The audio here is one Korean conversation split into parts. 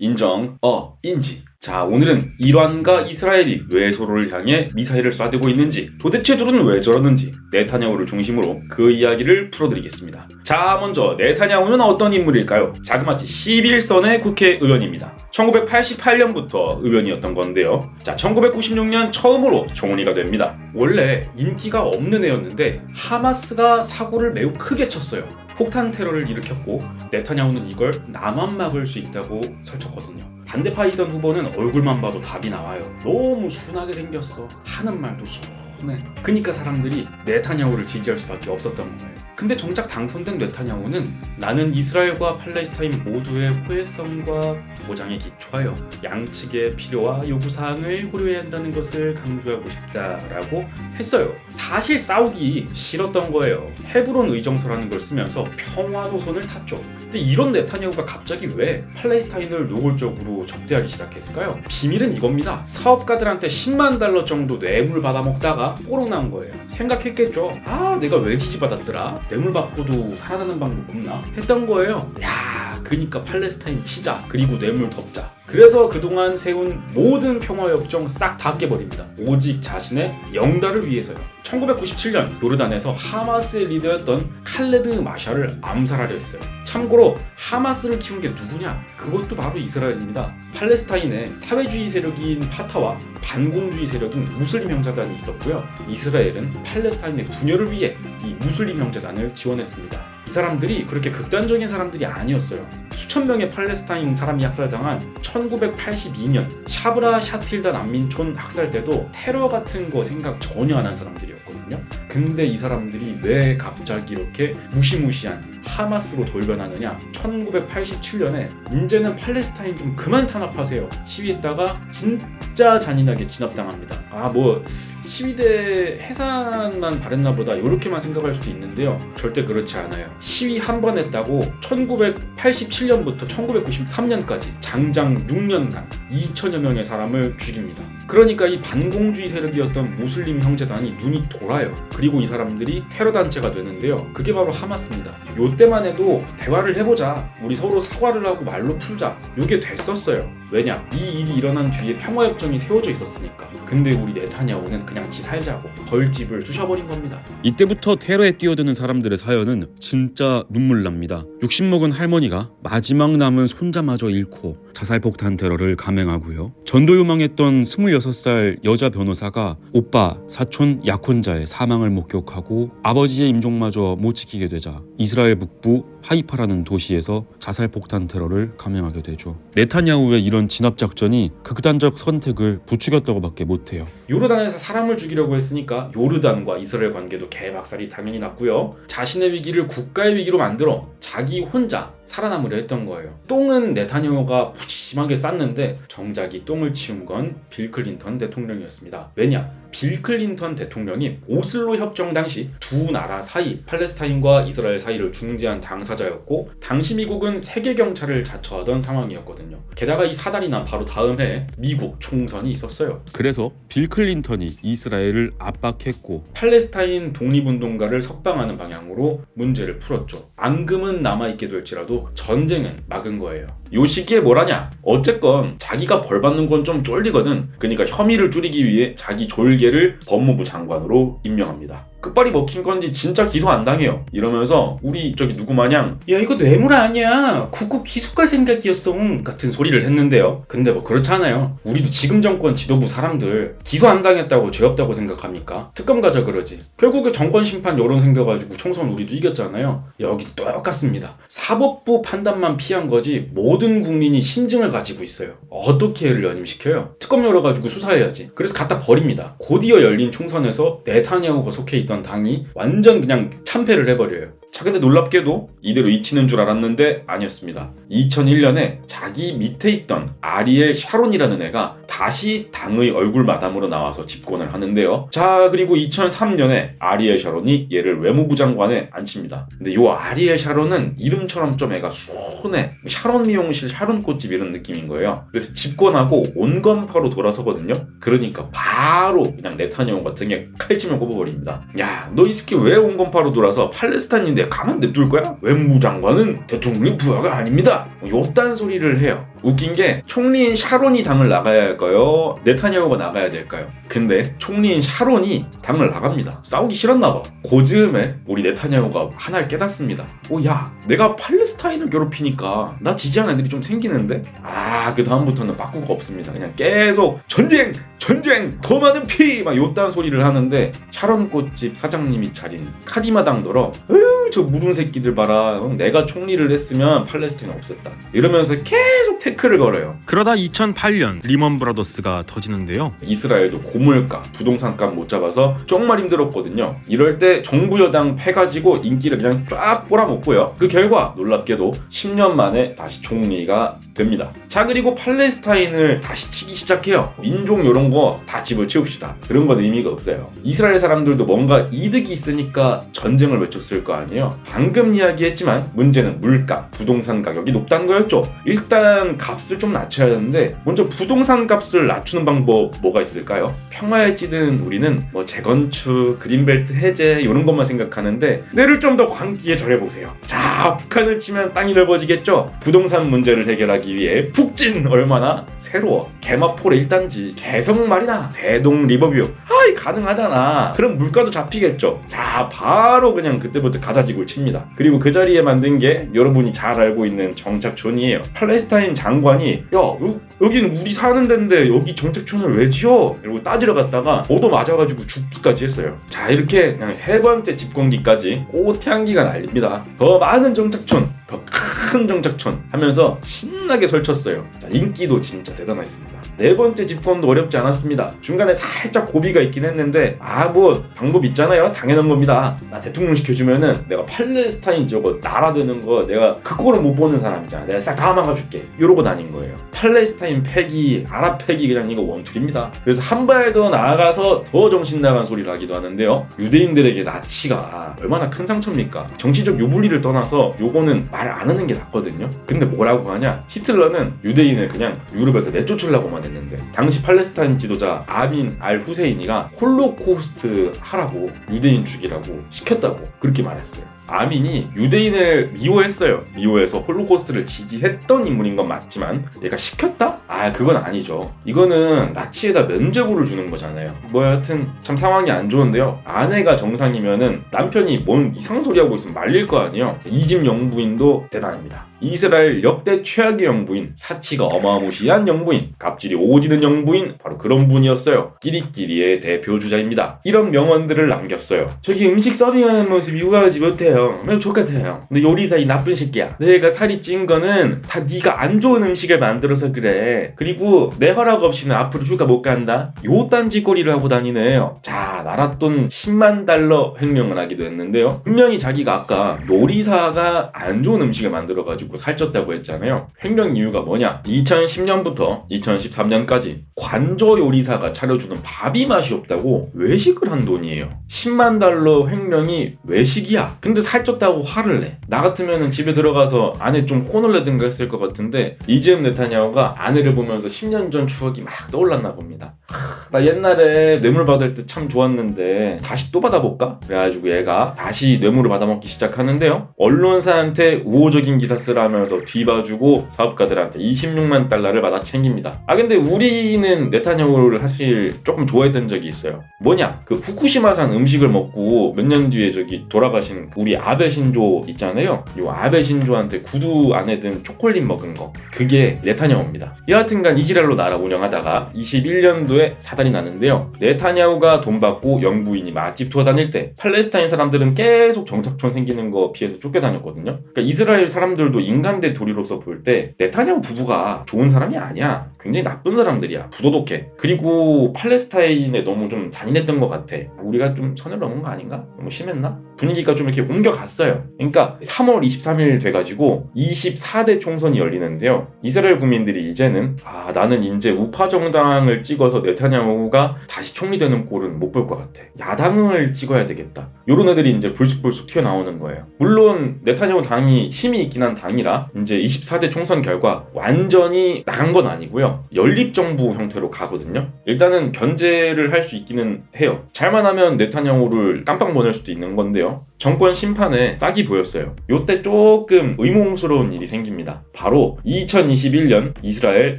인정, 어, 인지. 자, 오늘은 이란과 이스라엘이 왜 서로를 향해 미사일을 쏴대고 있는지, 도대체 둘은 왜 저러는지, 네타냐후를 중심으로 그 이야기를 풀어드리겠습니다. 자, 먼저 네타냐후는 어떤 인물일까요? 자그마치 11선의 국회의원입니다. 1988년부터 의원이었던 건데요. 자, 1996년 처음으로 총리가 됩니다. 원래 인기가 없는 애였는데 하마스가 사고를 매우 크게 쳤어요. 폭탄 테러를 일으켰고 네타냐후는 이걸 나만 막을 수 있다고 설쳤거든요. 반대파에 있던 후보는 얼굴만 봐도 답이 나와요. 너무 순하게 생겼어. 하는 말도 순해. 그니까 사람들이 네타냐후를 지지할 수밖에 없었던 거예요. 근데 정작 당선된 네타냐후는 나는 이스라엘과 팔레스타인 모두의 호혜성과 보장에 기초하여 양측의 필요와 요구사항을 고려해야 한다는 것을 강조하고 싶다라고 했어요. 사실 싸우기 싫었던 거예요. 헤브론 의정서라는 걸 쓰면서 평화도선을 탔죠. 근데 이런 네타냐후가 갑자기 왜 팔레스타인을 노골적으로 접대하기 시작했을까요? 비밀은 이겁니다. 사업가들한테 10만 달러 정도 뇌물 받아먹다가 뽀록 난 거예요. 생각했겠죠. 아, 내가 왜 지지받았더라? 뇌물 받고도 살아나는 방법 없나? 했던 거예요. 야, 그니까 팔레스타인 치자. 그리고 뇌물 덮자. 그래서 그동안 세운 모든 평화협정 싹 다 깨버립니다. 오직 자신의 영달을 위해서요. 1997년 요르단에서 하마스의 리더였던 칼레드 마샤를 암살하려 했어요. 참고로 하마스를 키운 게 누구냐? 그것도 바로 이스라엘입니다. 팔레스타인에 사회주의 세력인 파타와 반공주의 세력인 무슬림 형제단이 있었고요. 이스라엘은 팔레스타인의 분열을 위해 이 무슬림 형제단을 지원했습니다. 이 사람들이 그렇게 극단적인 사람들이 아니었어요. 수천 명의 팔레스타인 사람이 학살당한 1982년 샤브라 샤틸다 난민촌 학살 때도 테러 같은 거 생각 전혀 안 한 사람들이었거든요. 근데 이 사람들이 왜 갑자기 이렇게 무시무시한 하마스로 돌변하느냐? 1987년에 이제는 팔레스타인 좀 그만 탄압하세요. 시위했다가 진짜 잔인하게 진압당합니다. 아 뭐 시위대 해산만 바랬나 보다 이렇게만 생각할 수도 있는데요. 절대 그렇지 않아요. 시위 한 번 했다고 1987년부터 1993년까지 장장 6년간 2천여 명의 사람을 죽입니다. 그러니까 이 반공주의 세력이었던 무슬림 형제단이 눈이 돌아요. 그리고 이 사람들이 테러 단체가 되는데요. 그게 바로 하마스입니다. 요때만 해도 대화를 해보자. 우리 서로 사과를 하고 말로 풀자. 요게 됐었어요. 왜냐? 이 일이 일어난 뒤에 평화협정이 세워져 있었으니까. 근데 우리 네타냐후는 그냥 지 살자고 벌집을 쑤셔버린 겁니다. 이때부터 테러에 뛰어드는 사람들의 사연은 진짜 눈물 납니다. 60 먹은 할머니가 마지막 남은 손자마저 잃고 자살 폭탄 테러를 감행하고요. 전도 유망했던 26살 여자 변호사가 오빠, 사촌, 약혼자의 사망을 목격하고 아버지의 임종마저 못 지키게 되자 이스라엘 북부 하이파라는 도시에서 자살 폭탄 테러를 감행하게 되죠. 네타냐후의 이런 진압 작전이 극단적 선택을 부추겼다고밖에 못해요. 요르단에서 사람 을 죽이려고 했으니까 요르단과 이스라엘 관계도 개박살이 당연히 났고요. 자신의 위기를 국가의 위기로 만들어 자기 혼자 살아남으려 했던 거예요. 똥은 네타냐후가 푸짐하게 쌌는데 정작 이 똥을 치운 건 빌 클린턴 대통령이었습니다. 왜냐? 빌 클린턴 대통령이 오슬로 협정 당시 두 나라 사이 팔레스타인과 이스라엘 사이를 중재한 당사자였고 당시 미국은 세계 경찰을 자처하던 상황이었거든요. 게다가 이 사달이 난 바로 다음 해에 미국 총선이 있었어요. 그래서 빌 클린턴이 이스라엘을 압박했고 팔레스타인 독립운동가를 석방하는 방향으로 문제를 풀었죠. 앙금은 남아 있게 될지라도 전쟁은 막은 거예요. 요 시기에 뭘 하냐? 어쨌건 자기가 벌 받는 건 좀 쫄리거든. 그러니까 혐의를 줄이기 위해 자기 졸개를 법무부 장관으로 임명합니다. 끝발이 먹힌 건지 진짜 기소 안 당해요. 이러면서 우리 저기 누구 마냥 야 이거 뇌물 아니야. 국고 기소할 생각이었어. 같은 소리를 했는데요. 근데 뭐 그렇잖아요. 우리도 지금 정권 지도부 사람들 기소 안 당했다고 죄 없다고 생각합니까? 특검 가자 그러지. 결국에 정권 심판 여론 생겨가지고 총선 우리도 이겼잖아요. 여기도 똑같습니다. 사법부 판단만 피한 거지 모든 국민이 심증을 가지고 있어요. 어떻게 해를 연임시켜요? 특검 열어가지고 수사해야지. 그래서 갖다 버립니다. 곧이어 열린 총선에서 네타냐후가 속해 있던 당이 완전 그냥 참패를 해버려요. 자 근데 놀랍게도 이대로 잊히는 줄 알았는데 아니었습니다. 2001년에 자기 밑에 있던 아리엘 샤론이라는 애가 다시 당의 얼굴 마담으로 나와서 집권을 하는데요. 자 그리고 2003년에 아리엘 샤론이 얘를 외무부 장관에 앉힙니다. 근데 요 아리엘 샤론은 이름처럼 좀 애가 순해 샤론 미용실 샤론 꽃집 이런 느낌인 거예요. 그래서 집권하고 온건파로 돌아서거든요. 그러니까 바로 그냥 네타냐후가 등에 칼침을 꼽아버립니다. 야 너이 새끼 왜 온건파로 돌아서 팔레스타인인데 가만 냅둘 거야? 외무부 장관은 대통령의 부하가 아닙니다. 요딴 소리를 해요. 웃긴 게 총리인 샤론이 당을 나가야 할까요? 네타냐후가 나가야 될까요? 근데 총리인 샤론이 당을 나갑니다. 싸우기 싫었나 봐. 고 즈음에 우리 네타냐후가 하나를 깨닫습니다. 오, 야, 내가 팔레스타인을 괴롭히니까 나 지지하는 애들이 좀 생기는데? 아, 그 다음부터는 바꾸고 없습니다. 그냥 계속 전쟁, 전쟁, 더 많은 피! 막 요딴 소리를 하는데 샤론 꽃집 사장님이 차린 카디마당더러 으저 무른 새끼들 봐라. 어, 내가 총리를 했으면 팔레스타인 없었다. 이러면서 계속 태클을 걸어요. 그러다 2008년 리먼 브라더스가 터지는데요. 이스라엘도 고물가, 부동산값 못 잡아서 정말 힘들었거든요. 이럴 때 정부 여당 패가지고 인기를 그냥 쫙 꼬라먹고요. 그 결과 놀랍게도 10년 만에 다시 총리가 됩니다. 자 그리고 팔레스타인을 다시 치기 시작해요. 민족 이런 거 다 집어치웁시다. 그런 건 의미가 없어요. 이스라엘 사람들도 뭔가 이득이 있으니까 전쟁을 외쳤을 거 아니에요. 방금 이야기했지만 문제는 물가, 부동산 가격이 높다는 거였죠. 일단 값을 좀 낮춰야 하는데 먼저 부동산 값을 낮추는 방법 뭐가 있을까요? 평화에 찌든 우리는 뭐 재건축, 그린벨트 해제 이런 것만 생각하는데 뇌를 좀 더 광기에 절해보세요. 자, 북한을 치면 땅이 넓어지겠죠? 부동산 문제를 해결하기 위해 북진 얼마나 새로워. 개마포레 1단지, 개성 말이나 대동 리버뷰. 아이 가능하잖아. 그럼 물가도 잡히겠죠. 자, 바로 그냥 그때부터 가자지구를 칩니다. 그리고 그 자리에 만든 게 여러분이 잘 알고 있는 정착촌이에요. 팔레스타인 장관이 야, 여, 여기는 우리 사는 데인데 여기 정착촌을 왜 지어? 이러고 따지러 갔다가 얻어 맞아가지고 죽기까지 했어요. 자, 이렇게 그냥 세 번째 집공기까지 꽃향기가 날립니다. 더 많은 정착촌, 더 큰 정착촌 하면서 신나게 설쳤어요. 자, 인기도 진짜 대단했습니다. 네 번째 집권도 어렵지 않았습니다. 중간에 살짝 고비가 있긴 했는데 아 뭐 방법 있잖아요. 당연한 겁니다. 나 대통령 시켜주면은 내가 팔레스타인 저거 나라 되는 거 내가 그거를 못 보는 사람이잖아. 내가 싹 다 막아줄게. 이러고 다닌 거예요. 팔레스타인 패기, 아랍 패기 그냥 이거 원툴입니다. 그래서 한 발 더 나아가서 더 정신 나간 소리를 하기도 하는데요. 유대인들에게 나치가 얼마나 큰 상처입니까? 정치적 유불리를 떠나서 요거는 말 안 하는 게 낫거든요. 근데 뭐라고 하냐? 히틀러는 유대인을 그냥 유럽에서 내쫓으려고만 했는데 당시 팔레스타인 지도자 아민 알 후세인이가 홀로코스트 하라고 유대인 죽이라고 시켰다고 그렇게 말했어요. 아민이 유대인을 미워했어요. 미워해서 홀로코스트를 지지했던 인물인 건 맞지만 얘가 시켰다? 아 그건 아니죠. 이거는 나치에다 면죄부를 주는 거잖아요. 뭐 여하튼 참 상황이 안 좋은데요. 아내가 정상이면은 남편이 뭔 이상 소리 하고 있으면 말릴 거 아니에요. 이집 영부인도 대단합니다. 이스라엘 역대 최악의 영부인, 사치가 어마무시한 영부인, 갑질이 오지는 영부인, 바로 그런 분이었어요. 끼리끼리의 대표주자입니다. 이런 명언들을 남겼어요. 저기 음식 서빙하는 모습이 우아하지 못해요. 매우 족같아요. 근데 요리사 이 나쁜 새끼야. 내가 살이 찐 거는 다 네가 안 좋은 음식을 만들어서 그래. 그리고 내 허락 없이는 앞으로 휴가 못 간다. 요 딴지거리를 하고 다니네요. 자, 나랏돈 10만 달러 횡령을 하기도 했는데요. 분명히 자기가 아까 요리사가 안 좋은 음식을 만들어가지고 살쪘다고 했잖아요. 횡령 이유가 뭐냐? 2010년부터 2013년까지 관저 요리사가 차려주는 밥이 맛이 없다고 외식을 한 돈이에요. 10만 달러 횡령이 외식이야. 근데 살쪘다고 화를 내. 나 같으면 집에 들어가서 아내 좀 혼을 내든가 했을 것 같은데 이즈음 네타냐후가 아내를 보면서 10년 전 추억이 막 떠올랐나 봅니다. 하, 나 옛날에 뇌물 받을 때 참 좋았는데 다시 또 받아볼까? 그래가지고 얘가 다시 뇌물을 받아먹기 시작하는데요. 언론사한테 우호적인 기사 쓰라면서 뒤봐주고 사업가들한테 26만 달러를 받아 챙깁니다. 아 근데 우리는 네타냐후를 사실 조금 좋아했던 적이 있어요. 뭐냐? 그 후쿠시마산 음식을 먹고 몇 년 뒤에 저기 돌아가신 우리 아베 신조 있잖아요. 이 아베 신조한테 구두 안에 든 초콜릿 먹은 거 그게 네타냐후입니다. 여하튼간 이지랄로 나라 운영하다가 21년도에 사단이 나는데요. 네타냐후가 돈 받고 영부인이 맛집 투어 다닐 때 팔레스타인 사람들은 계속 정착촌 생기는 거 피해서 쫓겨다녔거든요. 그러니까 이스라엘 사람들도 인간 대 도리로서 볼 때 네타냐후 부부가 좋은 사람이 아니야. 굉장히 나쁜 사람들이야. 부도덕해. 그리고 팔레스타인에 너무 좀 잔인했던 것 같아. 우리가 좀 선을 넘은 거 아닌가? 너무 심했나? 분위기가 좀 이렇게 옮겨갔어요. 그러니까 3월 23일 돼가지고 24대 총선이 열리는데요. 이스라엘 국민들이 이제는 아 나는 이제 우파 정당을 찍어서 네타냐후가 다시 총리 되는 꼴은 못 볼 것 같아. 야당을 찍어야 되겠다. 요런 애들이 이제 불쑥불쑥 튀어나오는 거예요. 물론 네타냐후 당이 힘이 있긴 한 당이 아니라 이제 24대 총선 결과 완전히 나간 건 아니고요. 연립 정부 형태로 가거든요. 일단은 견제를 할 수 있기는 해요. 잘만 하면 네타냐후를 깜빡 보낼 수도 있는 건데요. 정권 심판에 싹이 보였어요. 요때 조금 의문스러운 일이 생깁니다. 바로 2021년 이스라엘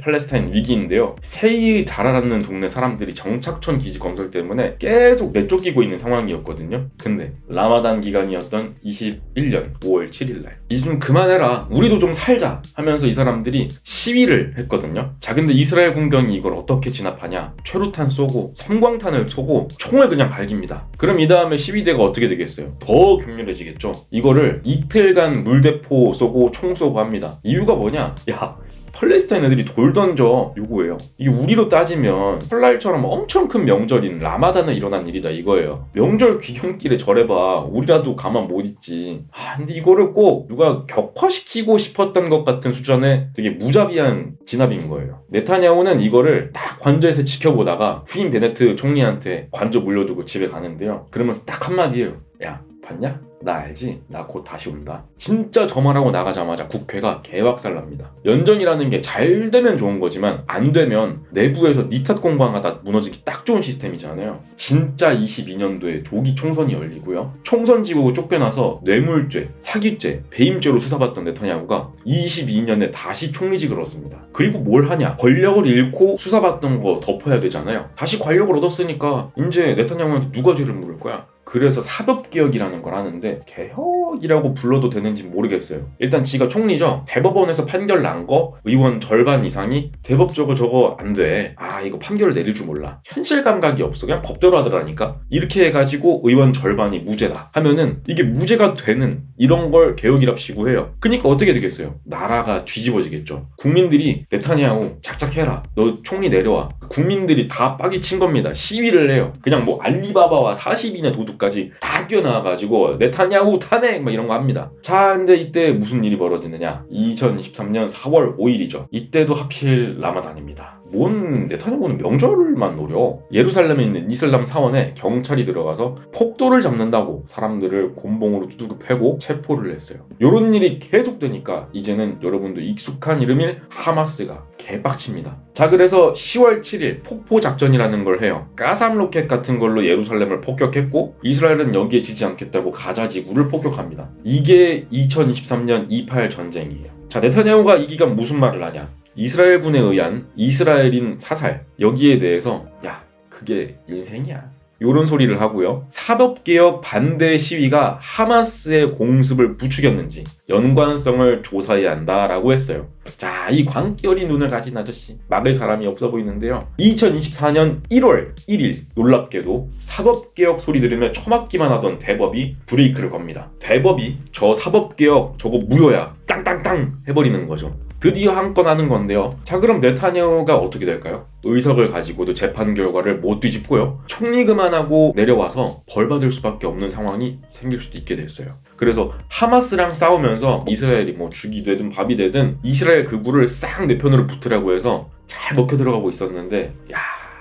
팔레스타인 위기인데요. 세이 잘 알았는 동네 사람들이 정착촌 기지 건설 때문에 계속 내쫓기고 있는 상황이었거든요. 근데 라마단 기간이었던 21년 5월 7일 날 이제 좀 그만해라. 우리도 좀 살자 하면서 이 사람들이 시위를 했거든요. 자 근데 이스라엘 군경이 이걸 어떻게 진압하냐? 최루탄 쏘고 섬광탄을 쏘고 총을 그냥 갈깁니다. 그럼 이 다음에 시위대가 어떻게 되겠어요? 더 격렬해지겠죠. 이거를 이틀간 물대포 쏘고 총 쏘고 합니다. 이유가 뭐냐? 야 팔레스타인 애들이 돌 던져 요거예요. 이게 우리로 따지면 설날처럼 엄청 큰 명절인 라마단에 일어난 일이다 이거예요. 명절 귀경길에 절해봐 우리라도 가만 못 있지. 아 근데 이거를 꼭 누가 격화시키고 싶었던 것 같은 수준의 되게 무자비한 진압인 거예요. 네타냐후는 이거를 딱 관저에서 지켜보다가 후임 베네트 총리한테 관저 물려두고 집에 가는데요. 그러면서 딱 한마디예요. 야 봤냐? 나 알지? 나 곧 다시 온다. 진짜 저 말하고 나가자마자 국회가 개박살납니다. 연정이라는 게 잘 되면 좋은 거지만 안 되면 내부에서 니탓 공방하다 무너지기 딱 좋은 시스템이잖아요. 진짜 22년도에 조기 총선이 열리고요. 총선 지고 쫓겨나서 뇌물죄, 사기죄, 배임죄로 수사받던 네타냐후가 22년에 다시 총리직을 얻습니다. 그리고 뭘 하냐? 권력을 잃고 수사받던 거 덮어야 되잖아요. 다시 권력을 얻었으니까 이제 네타냐후한테 누가 죄를 물을 거야? 그래서 사법개혁이라는 걸 하는데 개혁이라고 불러도 되는지 모르겠어요. 일단 지가 총리죠. 대법원에서 판결 난 거 의원 절반 이상이 대법 저거 저거 안 돼. 아 이거 판결을 내릴 줄 몰라. 현실 감각이 없어. 그냥 법대로 하더라니까. 이렇게 해가지고 의원 절반이 무죄다 하면은 이게 무죄가 되는 이런 걸 개혁이랍시고 해요. 그러니까 어떻게 되겠어요? 나라가 뒤집어지겠죠. 국민들이 네타냐후 작작해라. 너 총리 내려와. 국민들이 다 빡이 친 겁니다. 시위를 해요. 그냥 뭐 알리바바와 40인의 도둑 까지 다 뛰어나와가지고 네타냐후 탄핵 막 이런 거 합니다. 자, 근데 이때 무슨 일이 벌어지느냐? 2023년 4월 5일이죠. 이때도 하필 라마단입니다. 뭔 네타냐후는 명절만 노려. 예루살렘에 있는 이슬람 사원에 경찰이 들어가서 폭도를 잡는다고 사람들을 곤봉으로 두둑이 패고 체포를 했어요. 이런 일이 계속되니까 이제는 여러분도 익숙한 이름인 하마스가 개빡칩니다. 자 그래서 10월 7일 폭포 작전이라는 걸 해요. 가삼 로켓 같은 걸로 예루살렘을 폭격했고 이스라엘은 여기에 지지 않겠다고 가자 지구를 폭격합니다. 이게 2023년 28 전쟁이에요. 자 네타냐후가 이 기간 무슨 말을 하냐? 이스라엘군에 의한 이스라엘인 사살 여기에 대해서 야 그게 인생이야. 요런 소리를 하고요. 사법개혁 반대 시위가 하마스의 공습을 부추겼는지 연관성을 조사해야 한다라고 했어요. 자 이 광기 어린 눈을 가진 아저씨 막을 사람이 없어 보이는데요. 2024년 1월 1일 놀랍게도 사법개혁 소리 들으며 처맞기만 하던 대법이 브레이크를 겁니다. 대법이 저 사법개혁 저거 무효야 땅땅땅 해버리는 거죠 드디어 한 건 하는 건데요. 자, 그럼 네타냐후가 어떻게 될까요? 의석을 가지고도 재판 결과를 못 뒤집고요. 총리 그만하고 내려와서 벌 받을 수밖에 없는 상황이 생길 수도 있게 됐어요. 그래서 하마스랑 싸우면서 이스라엘이 뭐 죽이 되든 밥이 되든 이스라엘 극우를 싹 내 편으로 붙으라고 해서 잘 먹혀 들어가고 있었는데 야,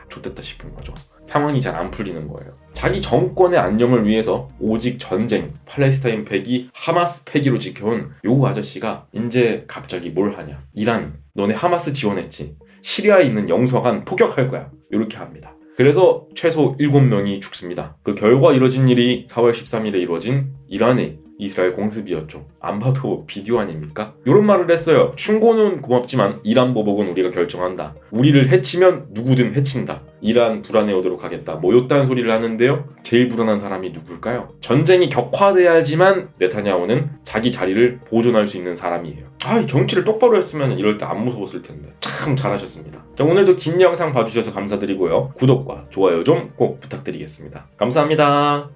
좋됐다 싶은 거죠. 상황이 잘 안 풀리는 거예요. 자기 정권의 안녕을 위해서 오직 전쟁, 팔레스타인 패기, 하마스 패기로 지켜온 요 아저씨가 이제 갑자기 뭘 하냐? 이란, 너네 하마스 지원했지. 시리아에 있는 영사관 폭격할 거야. 이렇게 합니다. 그래서 최소 7명이 죽습니다. 그 결과 이뤄진 일이 4월 13일에 이뤄진 이란의 이스라엘 공습이었죠. 안 봐도 비디오 아닙니까? 이런 말을 했어요. 충고는 고맙지만 이란 보복은 우리가 결정한다. 우리를 해치면 누구든 해친다. 이란 불안해 오도록 하겠다. 뭐 요딴 소리를 하는데요. 제일 불안한 사람이 누굴까요? 전쟁이 격화돼야지만 네타냐후는 자기 자리를 보존할 수 있는 사람이에요. 아, 정치를 똑바로 했으면 이럴 때 안 무서웠을 텐데. 참 잘하셨습니다. 자, 오늘도 긴 영상 봐주셔서 감사드리고요. 구독과 좋아요 좀 꼭 부탁드리겠습니다. 감사합니다.